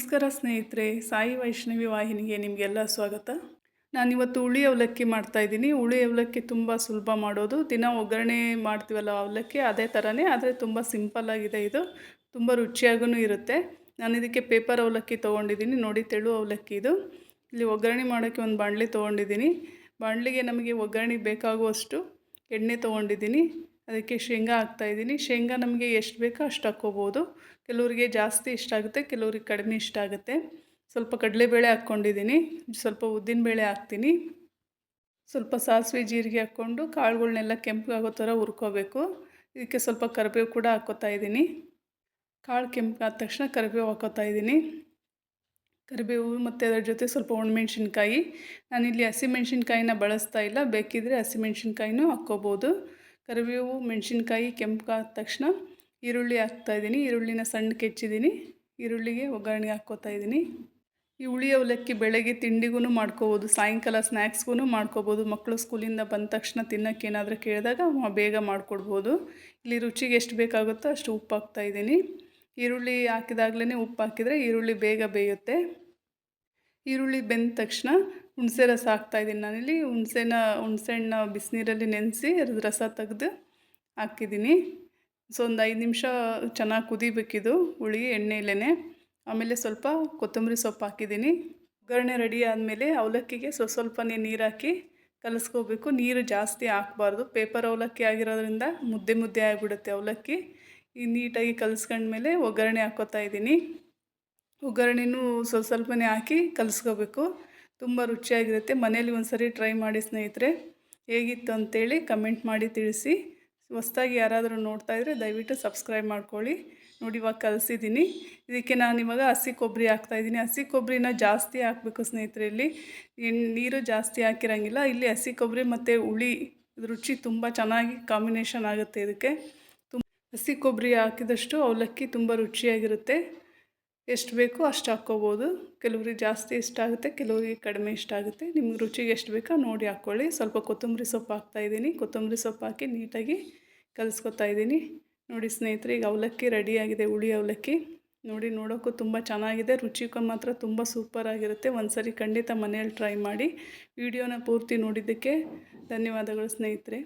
ನಮಸ್ಕಾರ ಸ್ನೇಹಿತರೆ, ಸಾಯಿ ವೈಷ್ಣವಿ ವಾಹಿನಿಗೆ ನಿಮಗೆಲ್ಲ ಸ್ವಾಗತ. ನಾನಿವತ್ತು ಹುಳಿ ಅವಲಕ್ಕಿ ಮಾಡ್ತಾ ಇದ್ದೀನಿ. ಹುಳಿ ಅವಲಕ್ಕಿ ತುಂಬ ಸುಲಭ ಮಾಡೋದು. ದಿನ ಒಗ್ಗರಣೆ ಮಾಡ್ತೀವಲ್ಲ ಅವಲಕ್ಕಿ, ಅದೇ ಥರನೇ ಆದರೆ ತುಂಬ ಸಿಂಪಲ್ಲಾಗಿದೆ ಇದು. ತುಂಬ ರುಚಿಯಾಗೂ ಇರುತ್ತೆ. ನಾನು ಇದಕ್ಕೆ ಪೇಪರ್ ಅವಲಕ್ಕಿ ತೊಗೊಂಡಿದ್ದೀನಿ. ನೋಡಿ ತೆಳು ಅವಲಕ್ಕಿ ಇದು. ಇಲ್ಲಿ ಒಗ್ಗರಣೆ ಮಾಡೋಕ್ಕೆ ಒಂದು ಬಾಣಲಿ ತೊಗೊಂಡಿದ್ದೀನಿ. ಬಾಣಲಿಗೆ ನಮಗೆ ಒಗ್ಗರಣೆಗೆ ಬೇಕಾಗುವಷ್ಟು ಎಣ್ಣೆ ತೊಗೊಂಡಿದ್ದೀನಿ. ಅದಕ್ಕೆ ಶೇಂಗಾ ಹಾಕ್ತಾಯಿದ್ದೀನಿ ಶೇಂಗಾ ನಮಗೆ ಎಷ್ಟು ಬೇಕೋ ಅಷ್ಟು ಹಾಕ್ಕೋಬೋದು. ಕೆಲವರಿಗೆ ಜಾಸ್ತಿ ಇಷ್ಟ ಆಗುತ್ತೆ, ಕೆಲವ್ರಿಗೆ ಕಡಿಮೆ ಇಷ್ಟ ಆಗುತ್ತೆ. ಸ್ವಲ್ಪ ಕಡಲೆಬೇಳೆ ಹಾಕ್ಕೊಂಡಿದ್ದೀನಿ. ಸ್ವಲ್ಪ ಉದ್ದಿನಬೇಳೆ ಹಾಕ್ತೀನಿ. ಸ್ವಲ್ಪ ಸಾಸಿವೆ ಜೀರಿಗೆ ಹಾಕ್ಕೊಂಡು ಕಾಳುಗಳ್ನೆಲ್ಲ ಕೆಂಪಗಾಗೋ ಥರ ಹುರ್ಕೋಬೇಕು. ಇದಕ್ಕೆ ಸ್ವಲ್ಪ ಕರಿಬೇವು ಕೂಡ ಹಾಕ್ಕೋತಾ ಇದ್ದೀನಿ. ಕಾಳು ಕೆಂಪಾದ ತಕ್ಷಣ ಕರಿಬೇವು ಹಾಕೋತಾ ಇದ್ದೀನಿ. ಕರಿಬೇವು ಮತ್ತು ಅದರ ಜೊತೆ ಸ್ವಲ್ಪ ಒಣಮೆಣ್ಸಿನ್ಕಾಯಿ. ನಾನಿಲ್ಲಿ ಹಸಿಮೆಣ್ಸಿನ್ಕಾಯಿನ ಬಳಸ್ತಾ ಇಲ್ಲ. ಬೇಕಿದ್ದರೆ ಹಸಿಮೆಣ್ಸಿನ್ಕಾಯಿನೂ ಹಾಕ್ಕೋಬೋದು. ಕರಿಬೇವು, ಮೆಣಸಿನ್ಕಾಯಿ ಕೆಂಪಾದ ತಕ್ಷಣ ಈರುಳ್ಳಿ ಹಾಕ್ತಾಯಿದ್ದೀನಿ ಈರುಳ್ಳಿನ ಸಣ್ಣ ಕೆಚ್ಚಿದ್ದೀನಿ. ಈರುಳ್ಳಿಗೆ ಒಗ್ಗರಣೆ ಹಾಕ್ಕೋತಾ ಇದ್ದೀನಿ. ಈ ಹುಳಿ ಅವಲಕ್ಕಿ ಬೆಳಗ್ಗೆ ತಿಂಡಿಗೂ ಮಾಡ್ಕೋಬೋದು, ಸಾಯಂಕಾಲ ಸ್ನ್ಯಾಕ್ಸ್ಗೂ ಮಾಡ್ಕೋಬೋದು. ಮಕ್ಕಳು ಸ್ಕೂಲಿಂದ ಬಂದ ತಕ್ಷಣ ತಿನ್ನೋಕ್ಕೆ ಏನಾದರೂ ಕೇಳಿದಾಗ ಬೇಗ ಮಾಡಿಕೊಡ್ಬೋದು. ಇಲ್ಲಿ ರುಚಿಗೆ ಎಷ್ಟು ಬೇಕಾಗುತ್ತೋ ಅಷ್ಟು ಉಪ್ಪು ಹಾಕ್ತಾಯಿದ್ದೀನಿ ಈರುಳ್ಳಿ ಹಾಕಿದಾಗಲೇ ಉಪ್ಪು ಹಾಕಿದರೆ ಈರುಳ್ಳಿ ಬೇಗ ಬೇಯುತ್ತೆ. ಈರುಳ್ಳಿ ಬೆಂದ ತಕ್ಷಣ ಹುಣಸೆ ರಸ ಹಾಕ್ತಾಯಿದ್ದೀನಿ ನಾನಿಲ್ಲಿ. ಹುಣಸೆನ ಹಣ್ಣು ಬಿಸಿನೀರಲ್ಲಿ ನೆನೆಸಿ ಅದ್ರ ರಸ ತೆಗೆದು ಹಾಕಿದ್ದೀನಿ. ಸೊ ಒಂದು ಐದು ನಿಮಿಷ ಚೆನ್ನಾಗಿ ಕುದಿಬೇಕಿದು ಹುಳಿ ಎಣ್ಣೆಯಲ್ಲೇ ಆಮೇಲೆ ಸ್ವಲ್ಪ ಕೊತ್ತಂಬರಿ ಸೊಪ್ಪು ಹಾಕಿದ್ದೀನಿ. ಒಗ್ಗರಣೆ ರೆಡಿ ಆದಮೇಲೆ ಅವಲಕ್ಕಿಗೆ ಸ್ವಲ್ಪ ಸ್ವಲ್ಪನೇ ನೀರು ಹಾಕಿ ಕಲಿಸ್ಕೋಬೇಕು. ನೀರು ಜಾಸ್ತಿ ಹಾಕ್ಬಾರ್ದು. ಪೇಪರ್ ಅವಲಕ್ಕಿ ಆಗಿರೋದ್ರಿಂದ ಮುದ್ದೆ ಮುದ್ದೆ ಆಗಿಬಿಡುತ್ತೆ ಅವಲಕ್ಕಿ. ಈ ನೀಟಾಗಿ ಕಲಿಸ್ಕೊಂಡ್ಮೇಲೆ ಒಗ್ಗರಣೆ ಹಾಕೋತಾ ಇದ್ದೀನಿ. ಒಗ್ಗರಣೆನೂ ಸ್ವಲ್ಪ ಸ್ವಲ್ಪನೇ ಹಾಕಿ ಕಲಿಸ್ಕೋಬೇಕು. ತುಂಬ ರುಚಿಯಾಗಿರುತ್ತೆ. ಮನೇಲಿ ಒಂದು ಸರಿ ಟ್ರೈ ಮಾಡಿ ಸ್ನೇಹಿತರೆ, ಹೇಗಿತ್ತು ಅಂತೇಳಿ ಕಮೆಂಟ್ ಮಾಡಿ ತಿಳಿಸಿ. ಹೊಸ್ದಾಗಿ ಯಾರಾದರೂ ನೋಡ್ತಾ ಇದ್ದರೆ ದಯವಿಟ್ಟು ಸಬ್ಸ್ಕ್ರೈಬ್ ಮಾಡ್ಕೊಳ್ಳಿ. ನೋಡಿ ಇವಾಗ ಕಲಿಸಿದ್ದೀನಿ. ಇದಕ್ಕೆ ನಾನು ಇವಾಗ ಹಸಿ ಕೊಬ್ಬರಿ ಹಾಕ್ತಾಯಿದ್ದೀನಿ ಹಸಿ ಕೊಬ್ಬರಿನ ಜಾಸ್ತಿ ಹಾಕಬೇಕು ಸ್ನೇಹಿತರೆ ಇಲ್ಲಿ. ನೀರು ಜಾಸ್ತಿ ಹಾಕಿರಂಗಿಲ್ಲ. ಇಲ್ಲಿ ಹಸಿ ಕೊಬ್ಬರಿ ಮತ್ತು ಹುಳಿ, ರುಚಿ ತುಂಬ ಚೆನ್ನಾಗಿ ಕಾಂಬಿನೇಷನ್ ಆಗುತ್ತೆ ಇದಕ್ಕೆ. ತುಂಬ ಹಸಿ ಕೊಬ್ಬರಿ ಹಾಕಿದಷ್ಟು ಅವಲಕ್ಕಿ ತುಂಬ ರುಚಿಯಾಗಿರುತ್ತೆ. ಎಷ್ಟು ಬೇಕೋ ಅಷ್ಟು ಹಾಕ್ಕೋಬೋದು. ಕೆಲವ್ರಿಗೆ ಜಾಸ್ತಿ ಇಷ್ಟ ಆಗುತ್ತೆ, ಕೆಲವರಿಗೆ ಕಡಿಮೆ ಇಷ್ಟ ಆಗುತ್ತೆ. ನಿಮ್ಗೆ ರುಚಿಗೆ ಎಷ್ಟು ಬೇಕೋ ನೋಡಿ ಹಾಕ್ಕೊಳ್ಳಿ. ಸ್ವಲ್ಪ ಕೊತ್ತಂಬರಿ ಸೊಪ್ಪು ಹಾಕ್ತಾಯಿದ್ದೀನಿ ಕೊತ್ತಂಬರಿ ಸೊಪ್ಪು ಹಾಕಿ ನೀಟಾಗಿ ಕಲಿಸ್ಕೊತಾ ಇದ್ದೀನಿ. ನೋಡಿ ಸ್ನೇಹಿತರೆ, ಈಗ ಅವಲಕ್ಕಿ ರೆಡಿಯಾಗಿದೆ, ಹುಳಿ ಅವಲಕ್ಕಿ. ನೋಡಿ, ನೋಡೋಕ್ಕೂ ತುಂಬ ಚೆನ್ನಾಗಿದೆ. ರುಚಿಗೂ ಮಾತ್ರ ತುಂಬ ಸೂಪರಾಗಿರುತ್ತೆ ಒಂದು ಸರಿ ಖಂಡಿತ ಮನೆಯಲ್ಲಿ ಟ್ರೈ ಮಾಡಿ. ವಿಡಿಯೋನ ಪೂರ್ತಿ ನೋಡಿದ್ದಕ್ಕೆ ಧನ್ಯವಾದಗಳು ಸ್ನೇಹಿತರೆ.